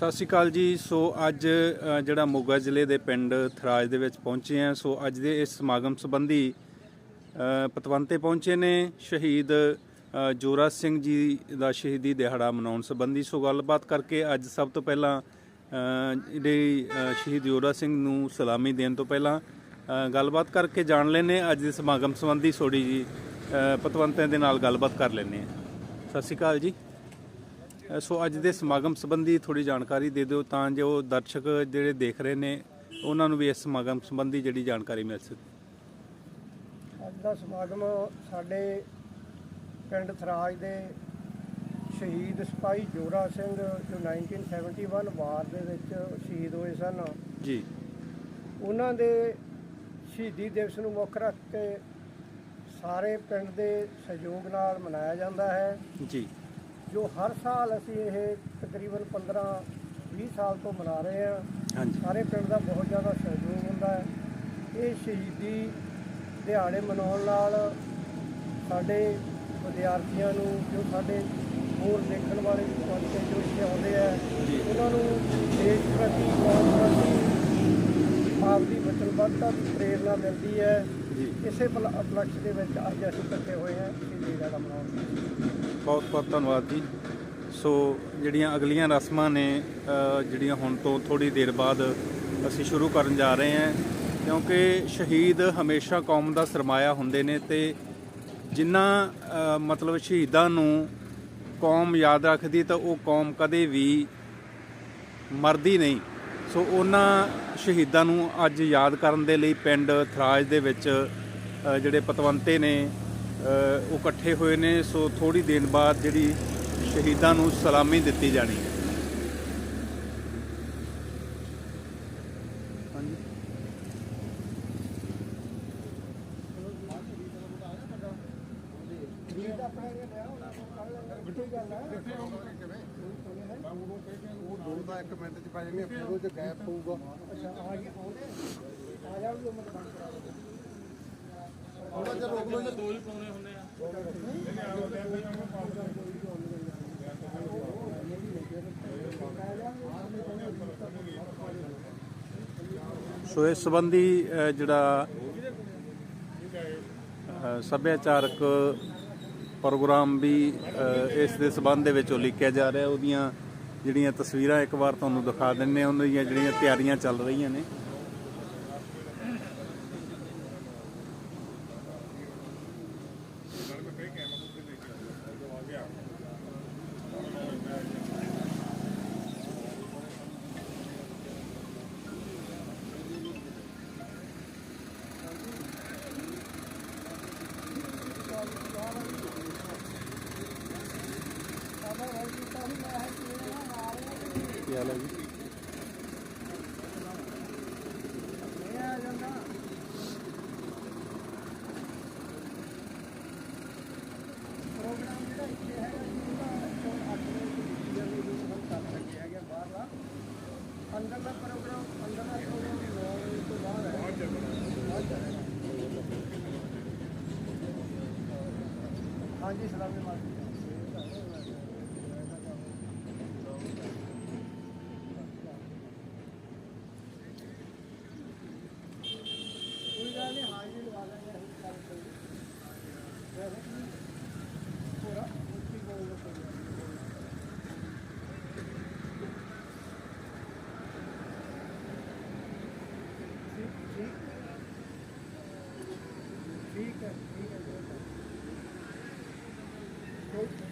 ਸਤਿ ਸ਼੍ਰੀ ਅਕਾਲ ਜੀ। ਸੋ ਅੱਜ ਜਿਹੜਾ ਮੋਗਾ ਜ਼ਿਲ੍ਹੇ ਦੇ ਪਿੰਡ ਥਰਾਜ ਦੇ ਵਿੱਚ ਪਹੁੰਚੇ ਆ ਸੋ ਅੱਜ ਦੇ ਇਸ ਸਮਾਗਮ ਸੰਬੰਧੀ ਪਤਵੰਤੇ ਪਹੁੰਚੇ ਨੇ ਸ਼ਹੀਦ ਜੋਰਾ ਸਿੰਘ ਜੀ ਦਾ ਸ਼ਹੀਦੀ ਦਿਹਾੜਾ ਮਨਾਉਣ ਸੰਬੰਧੀ। ਸੋ ਗੱਲਬਾਤ ਕਰਕੇ ਅੱਜ ਸਭ ਤੋਂ ਪਹਿਲਾਂ ਅ, ਜਿਹੜੇ ਸ਼ਹੀਦ ਜੋਰਾ ਸਿੰਘ ਨੂੰ ਸਲਾਮੀ ਦੇਣ ਤੋਂ ਪਹਿਲਾਂ ਗੱਲਬਾਤ ਕਰਕੇ ਜਾਣ ਲੈਨੇ ਅੱਜ ਦੇ ਸਮਾਗਮ ਸੰਬੰਧੀ ਥੋੜੀ ਜੀ ਪਤਵੰਤਿਆਂ ਦੇ ਨਾਲ ਗੱਲਬਾਤ ਕਰ ਲੈਨੇ ਆ ਸਤਿ ਸ਼੍ਰੀ ਅਕਾਲ ਜੀ। ਸੋ ਅੱਜ ਦੇ ਸਮਾਗਮ ਸੰਬੰਧੀ ਥੋੜੀ ਜਾਣਕਾਰੀ ਦੇ ਦਿਓ ਤਾਂ ਜੋ ਦਰਸ਼ਕ ਜਿਹੜੇ ਦੇਖ ਰਹੇ ਨੇ ਉਹਨਾਂ ਨੂੰ ਵੀ ਇਸ ਸਮਾਗਮ ਸੰਬੰਧੀ ਜਿਹੜੀ ਜਾਣਕਾਰੀ ਮਿਲ ਸਕੇ। ਅੱਜ ਦਾ ਸਮਾਗਮ ਸਾਡੇ ਪਿੰਡ ਥਰਾਜ ਦੇ ਸ਼ਹੀਦ ਸਿਪਾਹੀ ਜੋਰਾ ਸਿੰਘ ਜੋ 1971 ਵਾਰ ਦੇ ਵਿੱਚ ਸ਼ਹੀਦ ਹੋਏ ਸਨ। ਜੀ। ਉਹਨਾਂ ਦੇ ਸ਼ਹੀਦੀ ਦਿਵਸ ਨੂੰ ਮੁੱਖ ਰੱਖ ਕੇ ਸਾਰੇ ਪਿੰਡ ਦੇ ਸਹਿਯੋਗ ਨਾਲ ਮਨਾਇਆ ਜਾਂਦਾ ਹੈ। ਜੀ। ਜੋ ਹਰ ਸਾਲ ਅਸੀਂ ਇਹ ਤਕਰੀਬਨ 15 20 ਸਾਲ ਤੋਂ ਮਨਾ ਰਹੇ ਹਾਂ। ਸਾਰੇ ਪਿੰਡ ਦਾ ਬਹੁਤ ਜ਼ਿਆਦਾ ਸਹਿਯੋਗ ਹੁੰਦਾ ਹੈ। ਇਹ ਸ਼ਹੀਦੀ ਦਿਹਾੜੇ ਮਨਾਉਣ ਨਾਲ ਸਾਡੇ ਵਿਦਿਆਰਥੀਆਂ ਨੂੰ ਜੋ ਸਾਡੇ ਹੋਰ ਦੇਖਣ ਵਾਲੇ ਬੱਚੇ ਜੋ ਇੱਥੇ ਆਉਂਦੇ ਆ। ਉਹਨਾਂ ਨੂੰ ਦੇਸ਼ ਪ੍ਰਤੀ ਕੌਮ ਪ੍ਰਤੀ ਆਪਦੀ ਵਚਨਬੱਧਤਾ ਦੀ ਪ੍ਰੇਰਨਾ ਮਿਲਦੀ ਹੈ। ਇਸੇ ਪਲ- ਉਪਲਕਸ਼ ਦੇ ਵਿੱਚ ਅੱਜ ਅਸੀਂ ਇਕੱਠੇ ਹੋਏ ਹਾਂ ਸ਼ਹੀਦੀ ਦਿਹਾੜਾ ਮਨਾਉਣ। ਬਹੁਤ ਬਹੁਤ ਧੰਨਵਾਦ ਜੀ। ਸੋ ਜਿਹੜੀਆਂ ਅਗਲੀਆਂ ਰਸਮਾਂ ਨੇ ਜਿਹੜੀਆਂ ਹੁਣ ਤੋਂ ਥੋੜੀ ਦੇਰ ਬਾਅਦ ਅਸੀਂ ਸ਼ੁਰੂ ਕਰਨ ਜਾ ਰਹੇ ਹਾਂ, ਕਿਉਂਕਿ ਸ਼ਹੀਦ ਹਮੇਸ਼ਾ ਕੌਮ ਦਾ ਸਰਮਾਇਆ ਹੁੰਦੇ ਨੇ ਤੇ ਜਿਨ੍ਹਾਂ ਮਤਲਬ ਸ਼ਹੀਦਾਂ ਨੂੰ ਕੌਮ ਯਾਦ ਰੱਖਦੀ ਤਾਂ ਉਹ ਕੌਮ ਕਦੇ ਵੀ ਮਰਦੀ ਨਹੀਂ। ਸੋ ਉਹਨਾਂ ਸ਼ਹੀਦਾਂ ਨੂੰ ਅੱਜ ਯਾਦ ਕਰਨ ਦੇ ਲਈ ਪਿੰਡ ਥਰਾਜ ਦੇ ਵਿੱਚ ਜਿਹੜੇ ਪਤਵੰਤੇ ਨੇ ਉਹ ਇਕੱਠੇ ਹੋਏ ਨੇ, ਸੋ ਥੋੜੀ ਦੇਰ ਬਾਅਦ ਜਿਹੜੀ ਸ਼ਹੀਦਾਂ ਨੂੰ ਸਲਾਮੀ ਦਿੱਤੀ ਜਾਣੀ ਹੈ। ਇੱਕ ਮਿੰਟ ਚ ਪੈ ਜਾਣੀ ਫਿਰ ਉਹ ਚ ਗੈਪ ਪਊਗਾ। ਥੋੜਾ ਜਿਹਾ ਰੋਕ ਲਓ ਜੀ ਸੋ ਇਸ ਸੰਬੰਧੀ ਅ, ਜਿਹੜਾ ਅ, ਸੱਭਿਆਚਾਰਕ ਪ੍ਰੋਗਰਾਮ ਵੀ ਅ, ਇਸ ਦੇ ਸੰਬੰਧ ਦੇ ਵਿੱਚ ਉਲੀਕਿਆ ਜਾ ਰਿਹਾ। ਉਹਦੀਆਂ ਜਿਹੜੀਆਂ ਤਸਵੀਰਾਂ ਇੱਕ ਵਾਰ ਤੁਹਾਨੂੰ ਦਿਖਾ ਦਿੰਨੇ ਆ ਉਹਨਾਂ ਦੀਆਂ ਜਿਹੜੀਆਂ ਤਿਆਰੀਆਂ ਚੱਲ ਰਹੀਆਂ ਨੇ। ਹਾਂਜੀ ਸਲਾਮੇ ਮਾਲਕ ਕੋਈ ਗੱਲ ਨਹੀਂ ਹਾਜ਼ਰੀ ਲਵਾ ਲਾਂਗੇ ਅਸੀਂ ਗੱਲ ਕੋਈ ਵੈਸੇ ਕੀ ਪੂਰਾ ਮੁੱਕੀ ਬੋਲ ਕੋਈ ਠੀਕ ਠੀਕ ਠੀਕ ਹੈ ਠੀਕ ਹੈ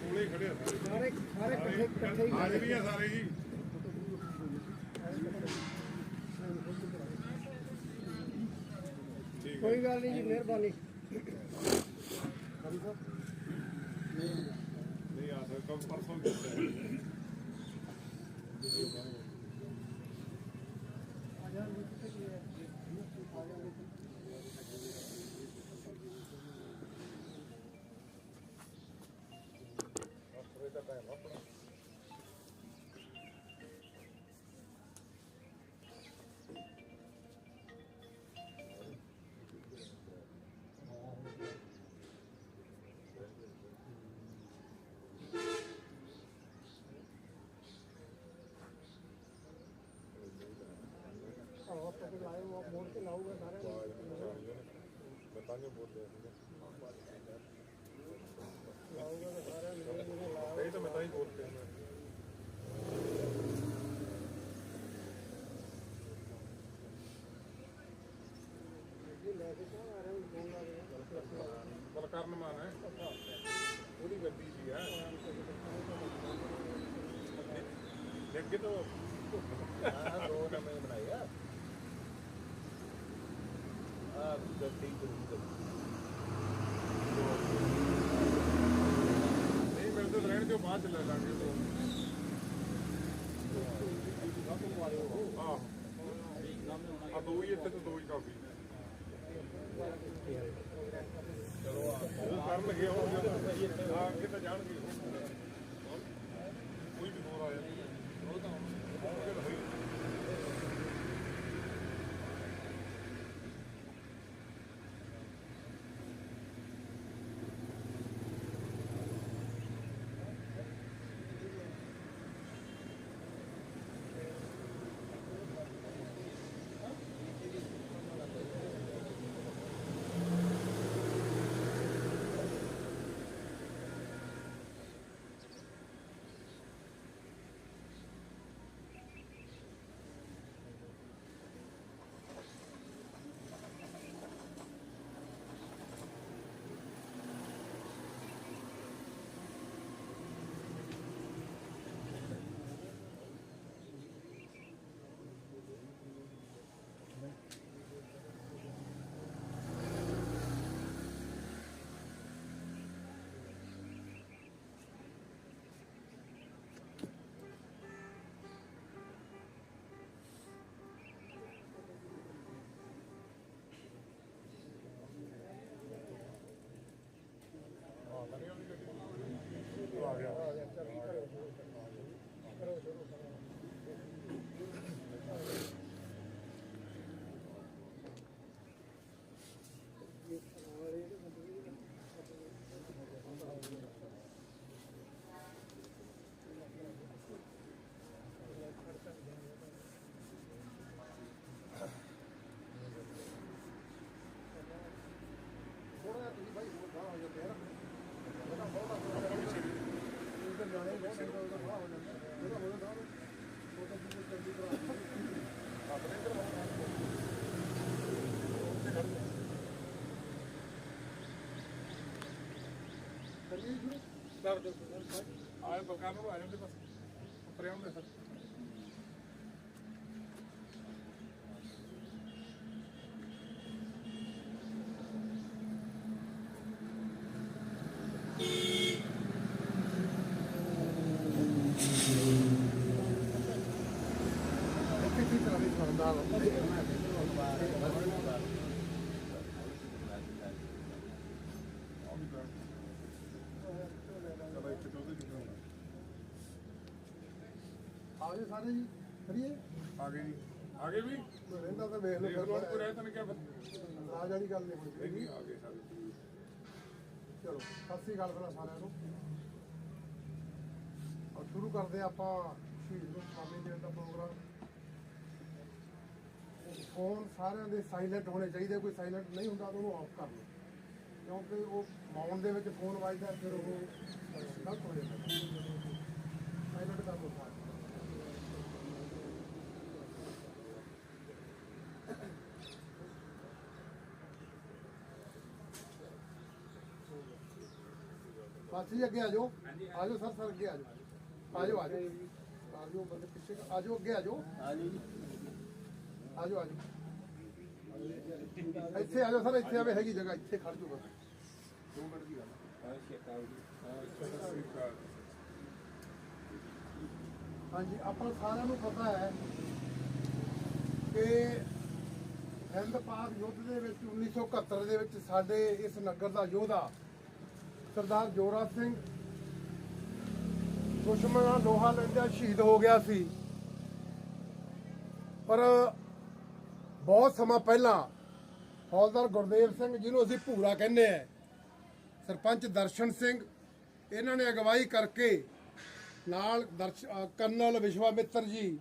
ਕੋਲੇ ਖੜੇ ਸਾਰੇ ਸਾਰੇ ਇਕੱਠੇ ਇਕੱਠੇ ਹੀ ਖੜੇ ਵੀ ਆ ਸਾਰੇ ਜੀ ਕੋਈ ਗੱਲ ਨਹੀਂ ਜੀ, ਮਿਹਰਬਾਨੀ। ਨਹੀਂ, ਆ ਸਕਦਾ ਪਰਸੋਂ ਦਿੱਤਾ। ਆਹ ਆਪਾਂ ਲਾਏ ਉਹ ਮੋੜ ਕੇ ਲਾਊਗਾ ਸਾਰਿਆਂ ਨੂੰ ਬਤਾਨੇ ਬੋਲਦੇ ਲਾਊਗਾ ਤਾਂ ਸਾਰਿਆਂ ਨੂੰ ਜਿਹੜੇ ਲਾਓ ਸਹੀ ਤਾਂ ਮੈਂ ਤਾਂ ਹੀ ਬੋਲਦੇ ਹਾਂ ਜੀ ਲੈ ਕੇ ਕੌਣ ਆ ਰਿਹਾ ਉਹ ਫੋਨ ਲਾ ਰਿਹਾ ਬਲਕਰਨ ਮਾਨ ਹੈ ਉਹਦੀ ਗੱਡੀ ਸੀ ਹੈ ਅੱਗੇ ਤੋਂ ਹਾਂ ਦੋ ਨਵੇਂ ਬਣਾਏ ਆ ਆ ਗੱਡੀ ਤੋਂ ਨਹੀਂ ਮਿਲਦੇ ਤਾਂ ਰਹਿਣ ਦਿਓ, ਬਾਅਦ ਚ ਲੈ ਲਾਂਗੇ ਤੋਂ ਆਹ ਆ ਦੋ ਹੀ ਇੱਥੇ ਤੇ ਦੋ ਹੀ ਕਾਫੀ ਚਲੋ ਆ, ਉਹ ਕਰਨ ਲੱਗੇ ਹੋ ਆ ਅੱਗੇ ਤਾਂ ਜਾਣਗੇ। ਕਰੀਏ ਸ਼ੁਰੂ ਕਰ ਦੋ ਆਏ ਬਲਕਾਰ ਨੂੰ ਆ ਜਾਂਦੇ ਬਸ। ਸਾਰੇ ਜੀ ਕਰੀਏ? ਆ ਗਏ ਜੀ। ਆ ਗਏ ਵੀ? ਰਹਿੰਦਾ ਤਾਂ ਵੇਖ ਲਓ ਫਿਰ। ਕੋਈ ਰਹਿ ਤਾਂ ਨਹੀਂ ਕਿਹਾ ਆ ਜਾਣੀ ਗੱਲ ਨਹੀਂ ਹੋਣੀ ਨਹੀਂ ਆ ਗਏ ਸਾਰੇ। ਚਲੋ ਸਤਿ ਸ੍ਰੀ ਅਕਾਲ ਪਹਿਲਾਂ ਸਾਰਿਆਂ ਨੂੰ। ਔਰ ਸ਼ੁਰੂ ਕਰਦੇ ਆਪਾਂ ਸ਼ਹੀਦ ਨੂੰ ਸਲਾਮੀ ਦੇਣ ਦਾ ਪ੍ਰੋਗਰਾਮ। ਫੋਨ ਸਾਰਿਆਂ ਦੇ ਸਾਇਲੈਂਟ ਹੋਣੇ ਚਾਹੀਦੇ ਕੋਈ ਸਾਇਲੈਂਟ ਨਹੀਂ ਹੁੰਦਾ ਤਾਂ ਉਹਨੂੰ ਆਫ ਕਰ ਲਓ। ਕਿਉਂਕਿ ਉਹ ਮਾਉਣ ਦੇ ਵਿੱਚ ਫੋਨ ਵੱਜਦਾ ਫਿਰ ਉਹ ਗਲਤ ਹੋ ਜਾਂਦਾ ਸਾਇਲੈਂਟ ਕਰ ਲਓ ਸਾਰੇ ਸਾਥੀ ਅੱਗੇ ਆ ਜਾਓ। ਆ ਜਾਓ ਸਰ ਸਰ ਅੱਗੇ ਆ ਜਾਓ। ਆ ਜਾਓ ਆ ਜਾਓ। ਆ ਜਾਓ, ਬੰਦੇ ਪਿੱਛੇ ਆ ਜਾਓ, ਅੱਗੇ ਆ ਜਾਓ। ਆ ਜਾਓ ਆ ਜਾਓ। ਇੱਥੇ ਆ ਜਾਓ ਸਰ, ਇੱਥੇ ਆਵੇ, ਹੈਗੀ ਜਗ੍ਹਾ, ਇੱਥੇ ਖੜ ਜਾਓ ਬਸ। ਦੋ ਮਿੰਟ ਦੀ ਗੱਲ ਹਾਂਜੀ, ਆਪਾਂ ਸਾਰਿਆਂ ਨੂੰ ਪਤਾ ਹੈ ਕਿ ਹਿੰਦ ਪਾਕ ਯੁੱਧ ਦੇ ਵਿੱਚ 1971 ਦੇ ਵਿੱਚ ਸਾਡੇ ਇਸ ਨਗਰ ਦਾ ਯੋਧਾ ਸਰਦਾਰ ਜੋਰਾ ਸਿੰਘ। ਦੁਸ਼ਮਣ ਲੋਹਾ ਲੈਂਦਿਆਂ ਸ਼ਹੀਦ ਹੋ ਗਿਆ ਸੀ। ਪਰ ਬਹੁਤ ਸਮਾਂ ਪਹਿਲਾਂ ਹੌਲਦਾਰ ਗੁਰਦੇਵ ਸਿੰਘ ਜਿਹਨੂੰ ਅਸੀਂ ਭੂਰਾ ਕਹਿੰਦੇ ਆ ਸਰਪੰਚ ਦਰਸ਼ਨ ਸਿੰਘ ਇਹਨਾਂ ਨੇ ਅਗਵਾਈ ਕਰਕੇ ਨਾਲ ਦਰਸ਼ ਅ, ਕਰਨਲ ਵਿਸ਼ਵਾਮਿੱਤਰ ਜੀ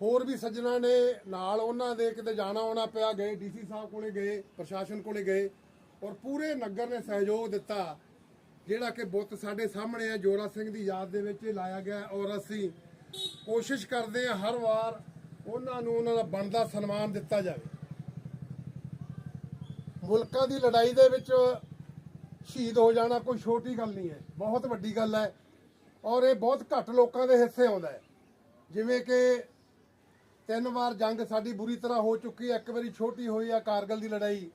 ਹੋਰ ਵੀ ਸੱਜਣਾ ਨੇ ਨਾਲ ਉਹਨਾਂ ਦੇ ਕਿਤੇ ਜਾਣਾ ਆਉਣਾ ਪਿਆ ਗਏ ਡੀਸੀ ਸਾਹਿਬ ਕੋਲੇ ਗਏ ਪ੍ਰਸ਼ਾਸਨ ਕੋਲੇ ਗਏ। ਔਰ ਪੂਰੇ ਨਗਰ ਨੇ ਸਹਿਯੋਗ ਦਿੱਤਾ, ਜਿਹੜਾ ਕਿ ਬੁੱਤ ਸਾਡੇ ਸਾਹਮਣੇ ਹੈ, ਜੋਰਾ ਸਿੰਘ ਦੀ ਯਾਦ ਦੇ ਵਿੱਚ ਇਹ ਲਾਇਆ ਗਿਆ ਔਰ ਅਸੀਂ ਕੋਸ਼ਿਸ਼ ਕਰਦੇ ਹਾਂ ਹਰ ਵਾਰ ਉਹਨਾਂ ਨੂੰ ਉਹਨਾਂ ਦਾ ਬਣਦਾ ਸਨਮਾਨ ਦਿੱਤਾ ਜਾਵੇ। ਮੁਲਕਾਂ ਦੀ ਲੜਾਈ ਦੇ ਵਿੱਚ ਸ਼ਹੀਦ ਹੋ ਜਾਣਾ ਕੋਈ ਛੋਟੀ ਗੱਲ ਨਹੀਂ ਹੈ, ਬਹੁਤ ਵੱਡੀ ਗੱਲ ਹੈ। ਔਰ ਇਹ ਬਹੁਤ ਘੱਟ ਲੋਕਾਂ ਦੇ ਹਿੱਸੇ ਆਉਂਦਾ ਹੈ। ਜਿਵੇਂ ਕਿ ਤਿੰਨ ਵਾਰ ਜੰਗ ਸਾਡੀ ਬੁਰੀ ਤਰ੍ਹਾਂ ਹੋ ਚੁੱਕੀ ਹੈ, ਇੱਕ ਵਾਰੀ ਛੋਟੀ ਹੋਈ ਆ ਕਾਰਗਲ ਦੀ ਲੜਾਈ।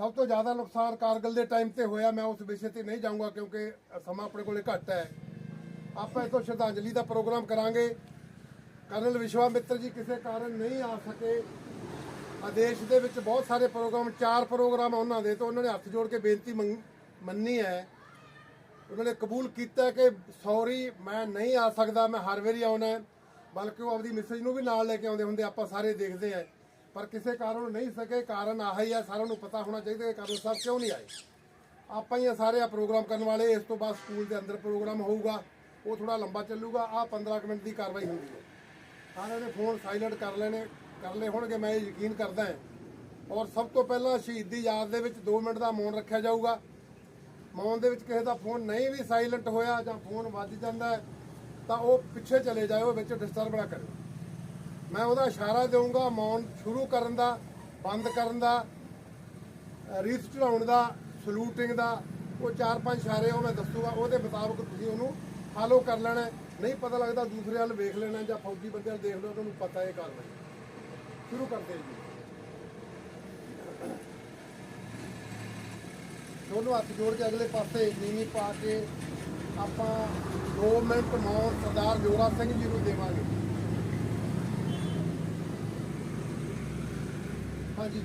ਸਭ ਤੋਂ ਜ਼ਿਆਦਾ ਨੁਕਸਾਨ ਕਾਰਗਲ ਦੇ ਟਾਈਮ ਤੇ ਹੋਇਆ, ਮੈਂ ਉਸ ਵਿਸ਼ੇ ਤੇ ਨਹੀਂ ਜਾਊਂਗਾ ਕਿਉਂਕਿ ਸਮਾਂ ਆਪਣੇ ਕੋਲੇ ਘੱਟ ਹੈ। ਆਪਾਂ ਇਥੋਂ ਸ਼ਰਧਾਂਜਲੀ ਦਾ ਪ੍ਰੋਗਰਾਮ ਕਰਾਂਗੇ। ਕਰਨਲ ਵਿਸ਼ਵਾ ਮਿੱਤਰ ਜੀ, ਕਿਸੇ ਕਾਰਨ ਨਹੀਂ ਆ ਸਕੇ। ਆਦੇਸ਼ ਦੇ ਵਿੱਚ ਬਹੁਤ ਸਾਰੇ ਪ੍ਰੋਗਰਾਮ, ਚਾਰ ਪ੍ਰੋਗਰਾਮ ਉਹਨਾਂ ਦੇ, ਤੋਂ ਉਹਨਾਂ ਨੇ ਹੱਥ ਜੋੜ ਕੇ ਬੇਨਤੀ ਮੰਗ- ਮੰਨੀ ਹੈ। ਉਹਨਾਂ ਨੇ ਕਬੂਲ ਕੀਤਾ ਕਿ ਸੌਰੀ, ਮੈਂ ਨਹੀਂ ਆ ਸਕਦਾ, ਮੈਂ ਹਰ ਵਾਰੀ ਆਉਣਾ ਬਲਕਿ ਉਹ ਆਪਦੀ ਮਿਸਜ ਨੂੰ ਵੀ ਨਾਲ ਲੈ ਕੇ ਆਉਂਦੇ ਹੁੰਦੇ, ਆਪਾਂ ਸਾਰੇ ਦੇਖਦੇ ਆ ਪਰ ਕਿਸੇ ਕਾਰਨ ਨਹੀਂ ਸਕੇ। ਕਾਰਨ ਆਹ ਹੀ ਆ, ਸਾਰਿਆਂ ਨੂੰ ਪਤਾ ਹੋਣਾ ਚਾਹੀਦਾ ਕਿ ਕਾਰਨ ਸਾਹਿਬ ਕਿਉਂ ਨਹੀਂ ਆਏ। ਆਪਾਂ ਹੀ ਆ ਸਾਰੇ ਆ ਪ੍ਰੋਗਰਾਮ ਕਰਨ ਵਾਲੇ, ਇਸ ਤੋਂ ਬਾਅਦ ਸਕੂਲ ਦੇ ਅੰਦਰ ਪ੍ਰੋਗਰਾਮ ਹੋਊਗਾ, ਉਹ ਥੋੜਾ ਲੰਬਾ ਚੱਲੂਗਾ ਆ 15 ਕੁ ਮਿੰਟ ਦੀ ਕਾਰਵਾਈ ਹੁੰਦੀ ਹੈ। ਸਾਰਿਆਂ ਨੇ ਫੋਨ ਸਾਇਲੈਂਟ ਕਰ ਲੈਣੇ, ਕਰ ਲਏ ਹੋਣਗੇ, ਮੈਂ ਇਹ ਯਕੀਨ ਕਰਦਾ ਹਾਂ। ਔਰ ਸਭ ਤੋਂ ਪਹਿਲਾਂ ਸ਼ਹੀਦੀ ਯਾਦ ਦੇ ਵਿੱਚ 2 ਮਿੰਟ ਦਾ ਮੌਨ ਰੱਖਿਆ ਜਾਊਗਾ। ਮੌਨ ਦੇ ਵਿੱਚ ਕਿਸੇ ਦਾ ਫੋਨ ਨਹੀਂ ਵੀ ਸਾਇਲੈਂਟ ਹੋਇਆ ਜਾਂ ਫੋਨ ਵੱਜ ਜਾਂਦਾ ਤਾਂ ਉਹ ਪਿੱਛੇ ਚਲੇ ਜਾਇਓ, ਵਿੱਚ ਡਿਸਟਰਬ ਨਾ ਕਰਿਓ। ਮੈਂ ਉਹਦਾ ਇਸ਼ਾਰਾ ਦੇਵਾਂਗਾ ਮੌਨ ਸ਼ੁਰੂ ਕਰਨ ਦਾ ਬੰਦ ਕਰਨ ਦਾ ਅ, ਰੀਤ ਚੜਾਉਣ ਦਾ ਸਲੂਟਿੰਗ ਦਾ ਉਹ ਚਾਰ ਪੰਜ ਇਸ਼ਾਰੇ ਉਹ ਮੈਂ ਦੱਸੂਗਾ ਉਹਦੇ ਮੁਤਾਬਕ ਤੁਸੀਂ ਉਹਨੂੰ ਫਾਲੋ ਕਰ ਲੈਣਾ ਨਹੀਂ ਪਤਾ ਲੱਗਦਾ ਦੂਸਰੇ ਵੱਲ ਵੇਖ ਲੈਣਾ ਜਾਂ ਫੌਜੀ ਬੰਦੇ ਵੱਲ ਦੇਖ ਲਓ ਤੁਹਾਨੂੰ ਪਤਾ ਇਹ ਕਾਰਵਾਈ ਸ਼ੁਰੂ ਕਰਦੇ ਹਾਂ ਜੀ। ਦੋਨੋਂ ਹੱਥ ਜੋੜ ਕੇ ਅਗਲੇ ਪਾਸੇ ਨੀਵੀਂ ਪਾ ਕੇ ਆਪਾਂ 2 ਮਿੰਟ ਮੌਨ ਸਰਦਾਰ ਜੋਰਾ ਸਿੰਘ ਜੀ ਨੂੰ ਦੇਵਾਂਗੇ। ਹਾਂਜੀ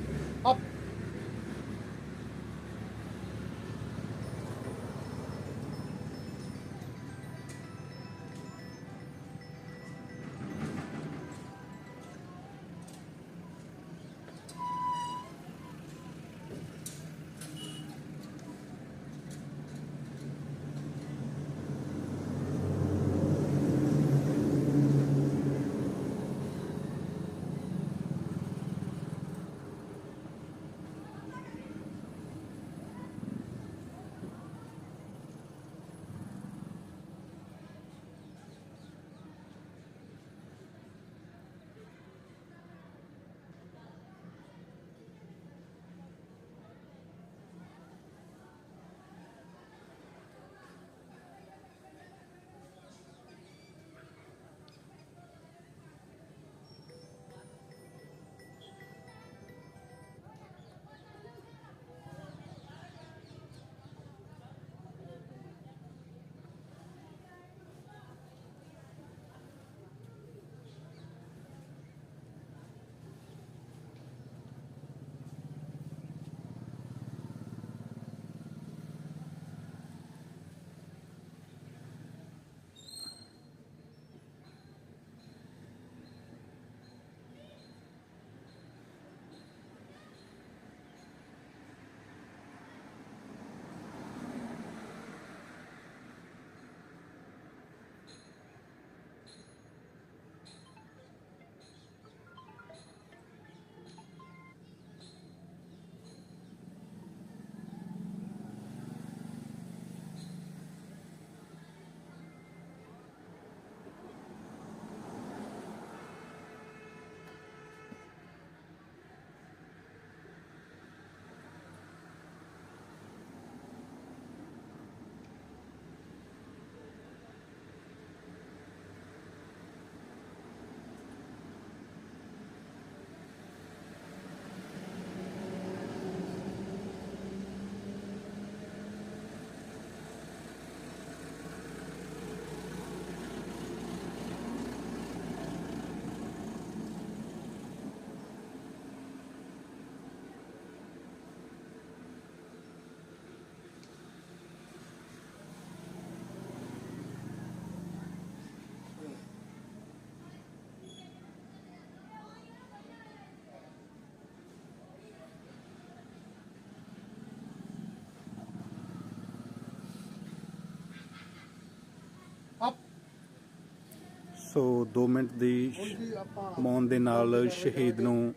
ਸੋ 2 ਮਿੰਟ ਦੀ ਮੌਨ ਦੇ ਨਾਲ ਸ਼ਹੀਦ ਨੂੰ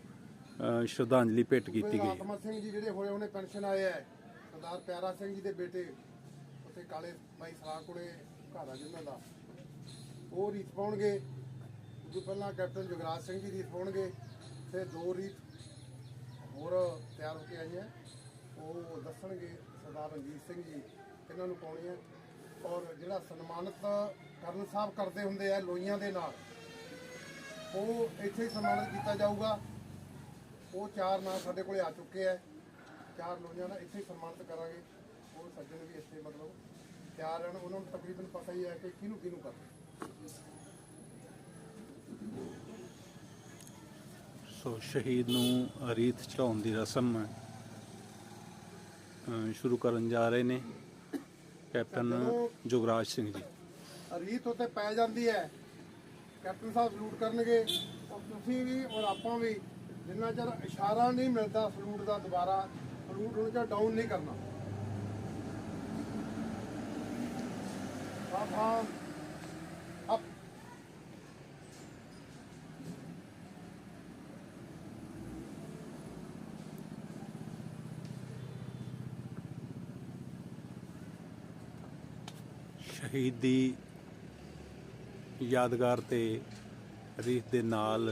ਸ਼ਰਧਾਂਜਲੀ ਭੇਟ ਕੀਤੀ ਗਈ ਆਤਮਾ ਸਿੰਘ ਜੀ ਜਿਹੜੇ ਹੋਏ ਉਹਨੇ ਪੈਨਸ਼ਨ ਆਏ ਹੈ ਸਰਦਾਰ ਪਿਆਰਾ ਸਿੰਘ ਜੀ ਦੇ ਬੇਟੇ, ਉੱਥੇ ਕਾਲੇ ਬਾਈ ਸਰਾ ਕੋਲੇ ਘਰ ਆ ਜਿਨ੍ਹਾਂ ਦਾ। ਉਹ ਰੀਤ ਪਾਉਣਗੇ। ਉਦੋਂ ਪਹਿਲਾਂ ਕੈਪਟਨ ਜੁਗਰਾਜ ਸਿੰਘ ਜੀ ਰੀਤ ਪਾਉਣਗੇ। ਫਿਰ ਦੋ ਰੀਤ ਹੋਰ ਤਿਆਰ ਹੋ ਕੇ ਆਈਆਂ। ਉਹ ਦੱਸਣਗੇ ਸਰਦਾਰ ਰਣਜੀਤ ਸਿੰਘ ਜੀ ਇਹਨਾਂ ਨੂੰ ਪਾਉਣੀ ਹੈ। ਔਰ ਜਿਹੜਾ ਸਨਮਾਨਿਤ ਕਰਨ ਸਾਹਿਬ ਕਰਦੇ ਹੁੰਦੇ ਆ ਲੋਈਆਂ ਦੇ ਨਾਲ, ਉਹ ਇੱਥੇ ਹੀ ਸਨਮਾਨਿਤ ਕੀਤਾ ਜਾਊਗਾ। ਉਹ ਚਾਰ ਨਾਂ ਸਾਡੇ ਕੋਲੇ ਆ ਚੁੱਕੇ ਆ। ਚਾਰ ਲੋਕਾਂ ਨਾਲ ਇੱਥੇ ਹੀ ਸਨਮਾਨਿਤ ਕਰਾਂਗੇ। ਉਹ ਸੱਜਣ ਵੀ ਇੱਥੇ ਮਤਲਬ ਤਿਆਰ ਹਨ ਉਹਨਾਂ ਨੂੰ ਤਕਰੀਬਨ ਪਤਾ ਹੀ ਹੈ ਕਿ ਕਿਹਨੂੰ ਕਿਹਨੂੰ ਕਰਨਾ ਸੋ ਸ਼ਹੀਦ ਨੂੰ ਰੀਤ ਚੜਾਉਣ ਦੀ ਰਸਮ ਸ਼ੁਰੂ ਕਰਨ ਜਾ ਰਹੇ ਨੇ। ਕੈਪਟਨ ਜੁਗਰਾਜ ਸਿੰਘ ਜੀ। ਰੀਤ ਉੱਤੇ ਪੈ ਜਾਂਦੀ ਹੈ। ਕੈਪਟਨ ਸਾਹਿਬ ਸਲੂਟ ਕਰਨਗੇ। ਔਰ ਤੁਸੀਂ ਵੀ ਔਰ ਆਪਾਂ ਵੀ ਜਿੰਨਾ ਚਿਰ ਇਸ਼ਾਰਾ ਨਹੀਂ ਮਿਲਦਾ ਸਲੂਟ ਦਾ ਦੁਬਾਰਾ, ਸਲੂਟ ਉਹਨਾਂ ਚਿਰ ਡਾਊਨ ਨਹੀਂ ਕਰਨਾ। ਸਾਵਧਾਨ ਅਪ ਸ਼ਹੀਦੀ ਯਾਦਗਾਰ ਤੇ ਰੀਤ ਦੇ ਨਾਲ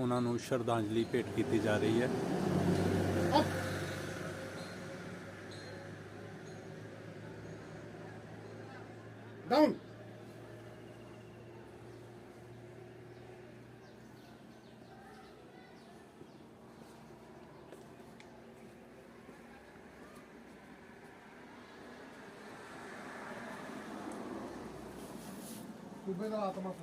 ਉਹਨਾਂ ਨੂੰ ਸ਼ਰਧਾਂਜਲੀ ਭੇਟ ਕੀਤੀ ਜਾ ਰਹੀ ਹੈ। Cuidado, toma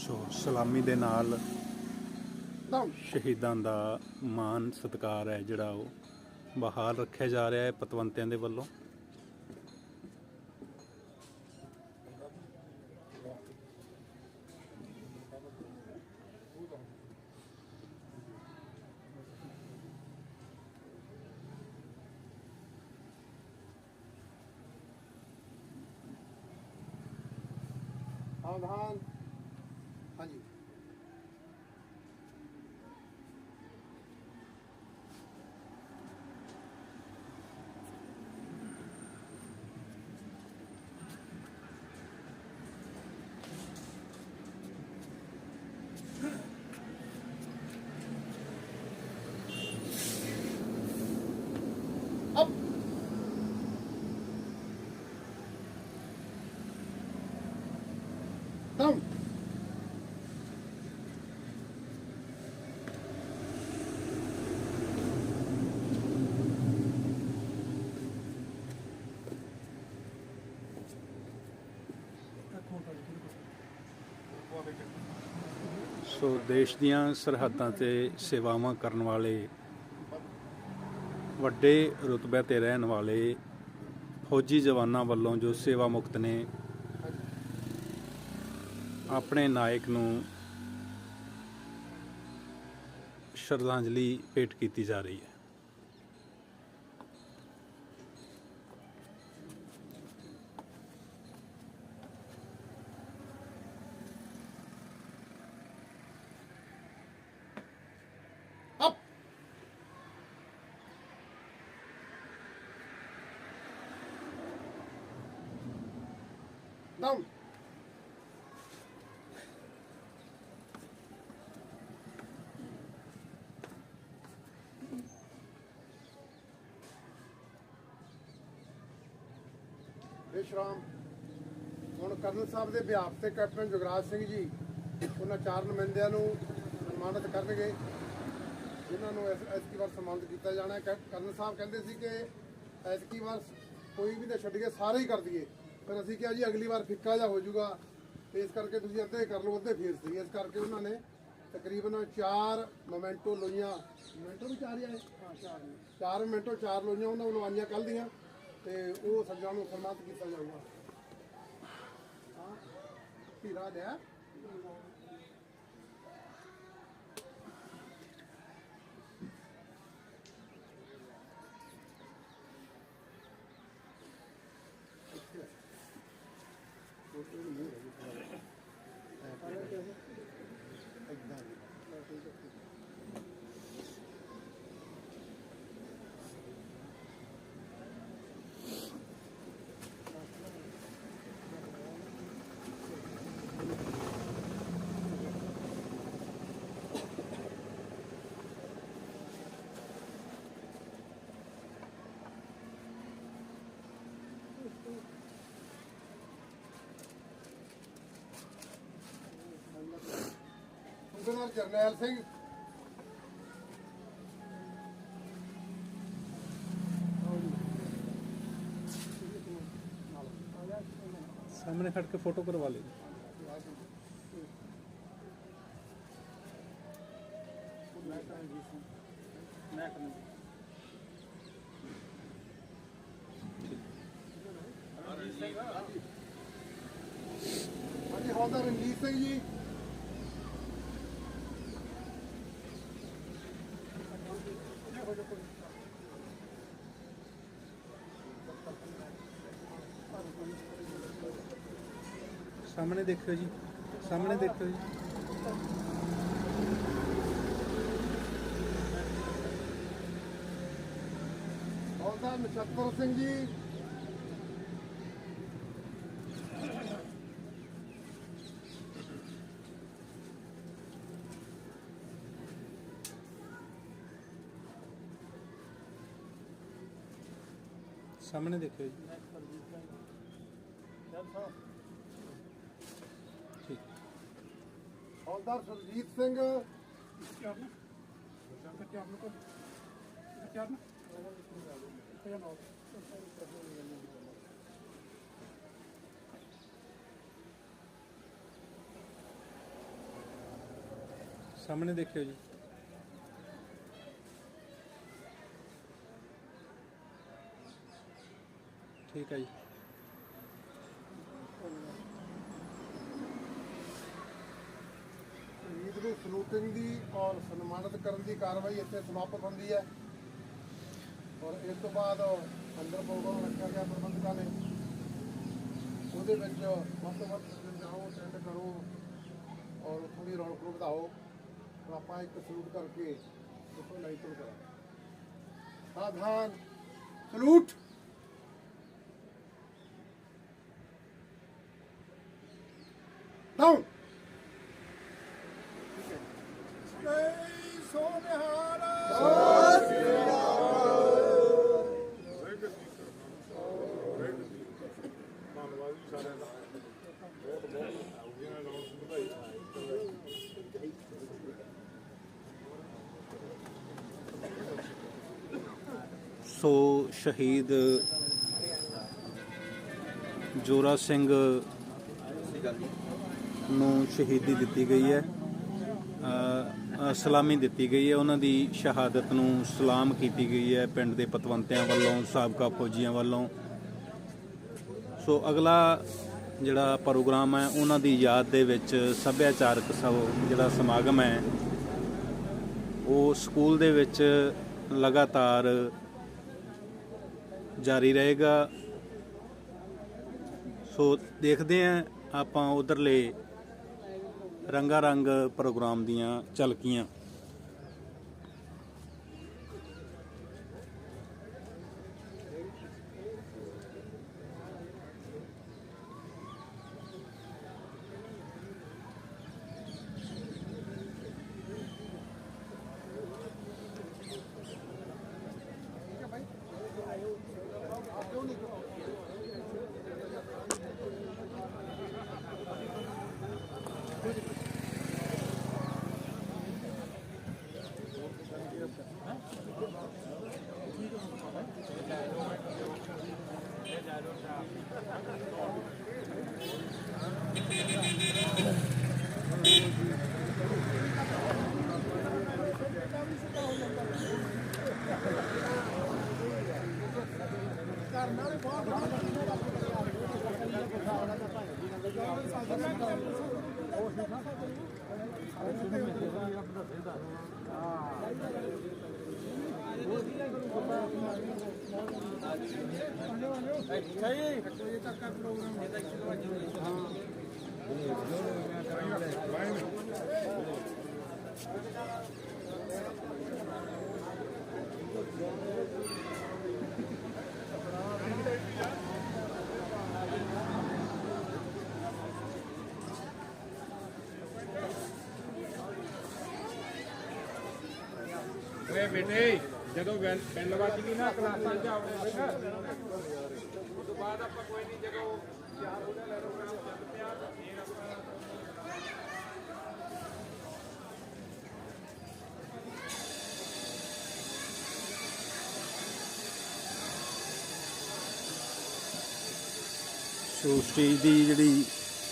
ਸੋ ਸਲਾਮੀ ਦੇ ਨਾਲ ਸ਼ਹੀਦਾਂ ਦਾ ਮਾਨ ਸਤਿਕਾਰ ਹੈ ਜਿਹੜਾ ਉਹ ਬਹਾਲ ਰੱਖਿਆ ਜਾ ਰਿਹਾ ਹੈ ਪਤਵੰਤਿਆਂ ਦੇ ਵੱਲੋਂ। pas. ਸੋ ਦੇਸ਼ ਦੀਆਂ ਸਰਹੱਦਾਂ ਤੇ ਸੇਵਾਵਾਂ ਕਰਨ ਵਾਲੇ, ਵੱਡੇ ਰੁਤਬੇ ਤੇ ਰਹਿਣ ਵਾਲੇ ਫੌਜੀ ਜਵਾਨਾਂ ਵੱਲੋਂ ਜੋ ਸੇਵਾ ਮੁਕਤ ਨੇ, ਆਪਣੇ ਨਾਇਕ ਨੂੰ ਸ਼ਰਧਾਂਜਲੀ ਭੇਟ ਕੀਤੀ ਜਾ ਰਹੀ ਹੈ ਅਪ ਡਾਊਨ ਵਿਸ਼ਰਾਮ ਹੁਣ ਕਰਨਲ ਸਾਹਿਬ ਦੇ ਬਿਆਪ ਤੇ ਕੈਪਟਨ ਜੁਗਰਾਜ ਸਿੰਘ ਜੀ ਉਹਨਾਂ ਚਾਰ ਨੁਮਾਇੰਦਿਆਂ ਨੂੰ ਸਨਮਾਨਿਤ ਕਰਨਗੇ ਜਿਨ੍ਹਾਂ ਨੂੰ ਇਸ ਐਤਕੀ ਵਾਰ ਸਨਮਾਨਿਤ ਕੀਤਾ ਜਾਣਾ ਹੈ। ਕੈ- ਕਰਨਲ ਸਾਹਿਬ ਕਹਿੰਦੇ ਸੀ ਕਿ ਐਤਕੀ ਵਾਰ ਕੋਈ ਵੀ ਨਾ ਛੱਡ ਕੇ ਸਾਰੇ ਹੀ ਕਰ ਦਈਏ। ਪਰ ਅਸੀਂ ਕਿਹਾ ਜੀ ਅਗਲੀ ਵਾਰ ਫਿੱਕਾ ਜਿਹਾ ਹੋ ਜਾਊਗਾ। ਤੇ ਇਸ ਕਰਕੇ ਤੁਸੀਂ ਅੱਧੇ ਕਰ ਲਓ ਅੱਧੇ ਫੇਰ ਸੀ ਇਸ ਕਰਕੇ ਉਹਨਾਂ ਨੇ ਤਕਰੀਬਨ 4 ਮੋਮੈਂਟੋ ਲੋਈਆਂ। ਮੋਮੈਂਟੋ ਵੀ ਚਾਰ ਹੀ ਆਏ? ਹਾਂ ਚਾਰ ਚਾਰ ਮੋਮੈਂਟੋ ਚਾਰ ਲੋਈਆਂ ਉਹਨਾਂ ਵੱਲੋਂ ਆਈਆਂ ਕੱਲ ਦੀਆਂ। ਤੇ ਉਹ ਸੱਜਣਾ ਨੂੰ ਸਨਮਾਨਿਤ ਕੀਤਾ ਜਾਊਗਾ। ਹਾਂ। ਹੀਰਾ ਲਿਆ ਜਰਨੈਲ ਸਿੰਘ। ਸਾਹਮਣੇ ਖੜ ਕੇ ਫੋਟੋ ਕਰਵਾ ਲਈ ਹਾਂਜੀ ਹੌਲਦਾਰ ਰਣਜੀਤ ਸਿੰਘ ਜੀ। ਸਾਹਮਣੇ ਦੇਖਿਓ ਜੀ ਸਾਹਮਣੇ ਦੇਖਿਓ ਜੀ ਹੌਲਦਾਰ ਨਛੱਤਰ ਸਿੰਘ ਜੀ ਸਾਹਮਣੇ ਦੇਖਿਓ ਜੀ ਹੌਲਦਾਰ ਸੁਰਜੀਤ ਸਿੰਘ। ਸਾਹਮਣੇ ਦੇਖਿਓ ਜੀ। ਠੀਕ ਹੈ ਜੀ। ਨੂੰ ਦੀ ਔਰ ਸਨਮਾਨਿਤ ਕਰਨ ਦੀ ਕਾਰਵਾਈ ਇੱਥੇ ਸਮਾਪਤ ਹੁੰਦੀ ਹੈ। ਔਰ ਇਸ ਤੋਂ ਬਾਅਦ ਅੰਦਰ ਪ੍ਰੋਗਰਾਮ ਰੱਖਿਆ ਗਿਆ ਪ੍ਰਬੰਧਕਾਂ ਨੇ। ਉਹਦੇ ਵਿੱਚ ਵੱਧ ਤੋਂ ਵੱਧ ਜਾਓ ਅਟੈਂਡ ਕਰੋ ਔਰ ਥੋੜੀ ਰੌਣਕ ਨੂੰ ਵਧਾਓ। ਔਰ ਆਪਾਂ ਇੱਕ ਸਲੂਟ ਕਰਕੇ ਉਸ ਨੂੰ ਲਾਈਟ ਤੋਂ ਸਲੂਟ ਡਾਊਨ ਧੰਨਵਾਦ ਜੀ ਸਾਰਿਆਂ ਦਾ ਬਹੁਤ ਬਹੁਤ ਆਉਂਦੀਆਂ ਗੱਲਾਂ ਨੂੰ ਵਧਾਈ ਸੋ ਸ਼ਹੀਦ ਜੋਰਾ ਸਿੰਘ ਨੂੰ ਸ਼ਹੀਦੀ ਦਿੱਤੀ ਗਈ ਹੈ ਸਲਾਮੀ ਦਿੱਤੀ ਗਈ ਹੈ। ਉਹਨਾਂ ਦੀ ਸ਼ਹਾਦਤ ਨੂੰ ਸਲਾਮ ਕੀਤੀ ਗਈ ਹੈ ਪਿੰਡ ਦੇ ਪਤਵੰਤਿਆਂ ਵੱਲੋਂ, ਸਾਬਕਾ ਫੌਜੀਆਂ ਵੱਲੋਂ। ਸੋ ਅਗਲਾ ਜਿਹੜਾ ਪ੍ਰੋਗਰਾਮ ਹੈ, ਉਹਨਾਂ ਦੀ ਯਾਦ ਦੇ ਵਿੱਚ ਸੱਭਿਆਚਾਰਕ ਸਭ ਜਿਹੜਾ ਸਮਾਗਮ ਹੈ, ਉਹ ਸਕੂਲ ਦੇ ਵਿੱਚ ਲਗਾਤਾਰ ਜਾਰੀ ਰਹੇਗਾ। ਸੋ ਦੇਖਦੇ ਆਂ ਆਪਾਂ ਉਧਰਲੇ ਰੰਗਾ ਰੰਗ ਪ੍ਰੋਗਰਾਮ ਦੀਆਂ ਝਲਕੀਆਂ। Yeah, I don't know. ਬੇਟੇ, ਜਦੋਂ ਬੈਲ ਵੱਜਦੀ ਨਾ, ਕਲਾਸਾਂ ਚ ਆਉਣੇ ਫਿਰ ਉਸ ਤੋਂ ਬਾਅਦ ਆਪਾਂ ਕੋਈ ਨਹੀਂ ਜਦੋਂ ਚਾਰ ਉਹਦਾ ਲੈ ਲਓ ਚੱਲ ਪਿਆ ਫੇਰ ਆਪਾਂ ਸੋ ਸਟੇਜ ਦੀ ਜਿਹੜੀ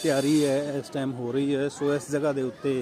ਤਿਆਰੀ ਹੈ, ਇਸ ਟਾਈਮ ਹੋ ਰਹੀ ਹੈ। ਸੋ ਇਸ ਜਗ੍ਹਾ ਦੇ ਉੱਤੇ